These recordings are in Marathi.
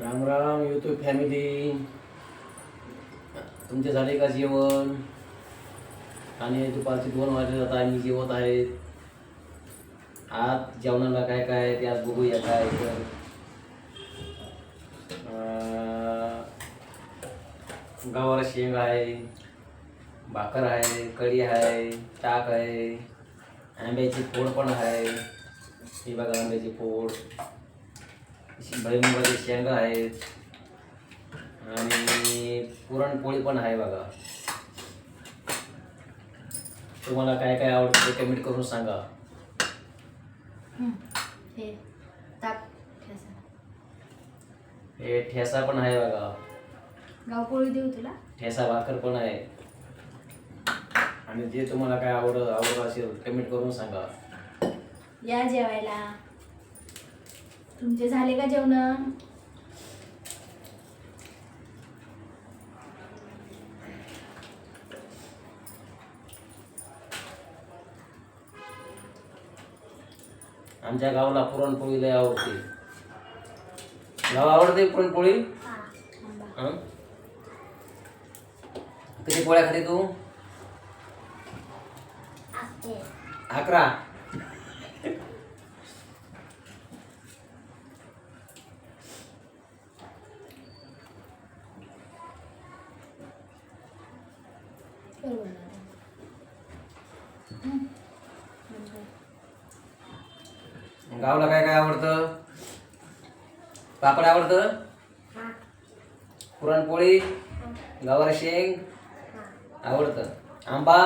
राम राम युट्यूब फॅमिली तुमचे झाले का जेवण? आणि दुपारचे दोन वाजले जात आम्ही जेवत आहेत आज जेवणाला काय काय ते आज बघूया काय तर. गावाला शेंग आहे भाकर आहे कढी आहे ताक आहे आंब्याची फोड पण आहे. ही बघा आंब्याची फोड. भैमुगाचे शेंगा आहेत. आणि पुरणपोळी पण आहे बघा. तुम्हाला काय काय आवडतं ते कमेंट करून सांगा. हं. ताक ठेसा. पण आहे बघा. गावपोळी देऊ तुला? ठेसा भाकर पण आहे. आणि जे तुम्हाला काय आवड आवडत असेल कमेंट करून सांगा. या जेवायला. तुमचे झाले का जेवण? आमच्या गावाला पुरणपोळी लय आवडते. गाव आवडते पुरणपोळी? हं? किती पोळ्या खाते तू? अकरा? गावला काय काय आवडतं? पापड आवडतं? पुरणपोळी? गावाला शेंग? आवडतं. आंबा?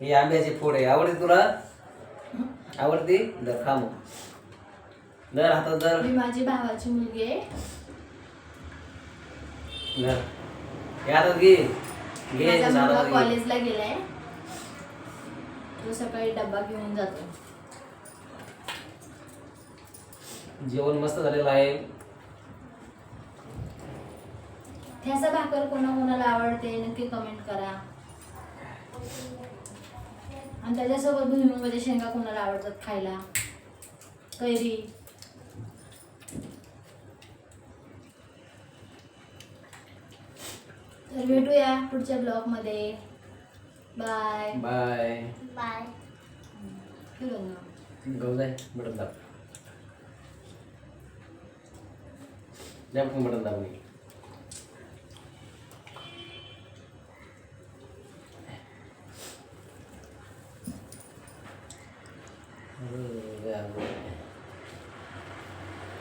ही आंब्याची फोड. आहे आवडते तुला? आवडते? दर खा मग. दर हातात दर. मी माझी भावाची मुलगी आहे. दर. हे हातात घे. घे माझा मुलगा घे. कॉलेजला गेलाय. तो सकाळी डब्बा घेऊन जातो. जेवण मस्त झालेलं आहे. ठेसा भाकर कोणा कोणाला आवडते नक्की कमेंट करा. आणि त्याच्यासोबत भुईमुगाच्या शेंगा कोणाला आवडतात खायला? कैरी. तर भेटूया पुढच्या ब्लॉगमध्ये. बाय. बाय. बाय. गहू जाय बटन दाब. द्या पण बटन दाब